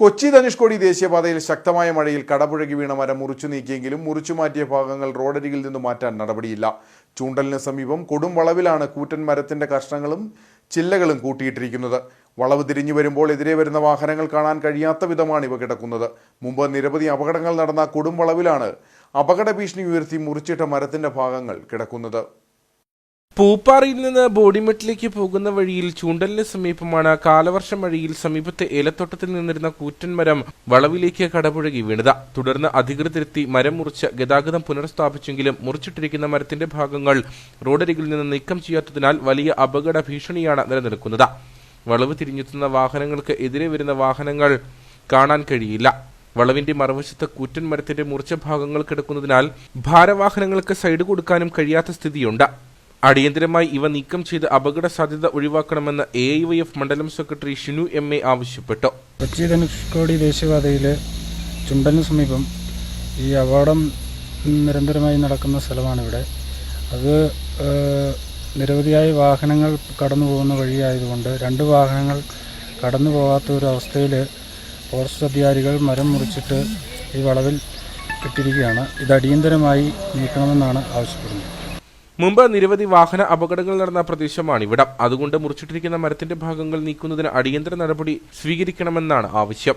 കൊച്ചി ധനുഷ്കോടി ദേശീയപാതയിൽ ശക്തമായ മഴയിൽ കടപുഴകി വീണ മരം മുറിച്ചു നീക്കിയെങ്കിലും മുറിച്ചു മാറ്റിയ ഭാഗങ്ങൾ റോഡരികിൽ നിന്ന് മാറ്റാൻ നടപടിയില്ല. ചൂണ്ടലിന് സമീപം കൊടും വളവിലാണ് കൂറ്റൻ മരത്തിന്റെ കഷ്ണങ്ങളും ചില്ലകളും കൂട്ടിയിട്ടിരിക്കുന്നത്. വളവ് തിരിഞ്ഞു വരുമ്പോൾ എതിരെ വരുന്ന വാഹനങ്ങൾ കാണാൻ കഴിയാത്ത വിധമാണ് ഇവ കിടക്കുന്നത്. മുമ്പ് നിരവധി അപകടങ്ങൾ നടന്ന കൊടും വളവിലാണ് അപകട ഭീഷണി ഉയർത്തി മുറിച്ചിട്ട മരത്തിന്റെ ഭാഗങ്ങൾ കിടക്കുന്നത്. പൂപ്പാറയിൽ നിന്ന് ബോഡിമെട്ടിലേക്ക് പോകുന്ന വഴിയിൽ ചൂണ്ടലിന് സമീപമാണ് കാലവർഷ മഴയിൽ സമീപത്തെ ഏലത്തോട്ടത്തിൽ നിന്നിരുന്ന കൂറ്റൻ മരം വളവിലേക്ക് കടപുഴകി വീണത്. തുടർന്ന് അധികൃതരെത്തി മരം മുറിച്ച് ഗതാഗതം പുനഃസ്ഥാപിച്ചെങ്കിലും മുറിച്ചിട്ടിരിക്കുന്ന മരത്തിന്റെ ഭാഗങ്ങൾ റോഡരികിൽ നിന്ന് നീക്കം ചെയ്യാത്തതിനാൽ വലിയ അപകട ഭീഷണിയാണ് നിലനിൽക്കുന്നത്. വളവ് തിരിഞ്ഞെത്തുന്ന വാഹനങ്ങൾക്ക് എതിരെ വരുന്ന വാഹനങ്ങൾ കാണാൻ കഴിയില്ല. വളവിന്റെ മറുവശത്ത് കൂറ്റൻ മരത്തിന്റെ മുറിച്ച ഭാഗങ്ങൾ കിടക്കുന്നതിനാൽ ഭാരവാഹനങ്ങൾക്ക് സൈഡ് കൊടുക്കാനും കഴിയാത്ത സ്ഥിതിയുണ്ട്. അടിയന്തരമായി ഇവ നീക്കം ചെയ്ത് അപകട സാധ്യത ഒഴിവാക്കണമെന്ന് എ ഐ വൈ എഫ് മണ്ഡലം സെക്രട്ടറി ഷിനു എം എ ആവശ്യപ്പെട്ടു. കൊച്ചി ധനുഷ്കോടി ദേശീയപാതയിൽ ചുണ്ടലിന് സമീപം ഈ അപകടം നിരന്തരമായി നടക്കുന്ന സ്ഥലമാണിവിടെ. അത് നിരവധിയായ വാഹനങ്ങൾ കടന്നു പോകുന്ന വഴിയായതുകൊണ്ട് രണ്ട് വാഹനങ്ങൾ കടന്നു പോകാത്ത ഒരു അവസ്ഥയിൽ ഫോറസ്റ്റ് അധികാരികൾ മരം മുറിച്ചിട്ട് ഈ വളവിൽ ഇട്ടിരിക്കുകയാണ് ഇത് അടിയന്തരമായി നീക്കണമെന്നാണ് ആവശ്യപ്പെടുന്നത്. മുമ്പ് നിരവധി വാഹന അപകടങ്ങൾ നടന്ന പ്രദേശമാണ് ഇവിടം. അതുകൊണ്ട് മുറിച്ചിട്ടിരിക്കുന്ന മരത്തിന്റെ ഭാഗങ്ങൾ നീക്കുന്നതിന് അടിയന്തര നടപടി സ്വീകരിക്കണമെന്നാണ് ആവശ്യം.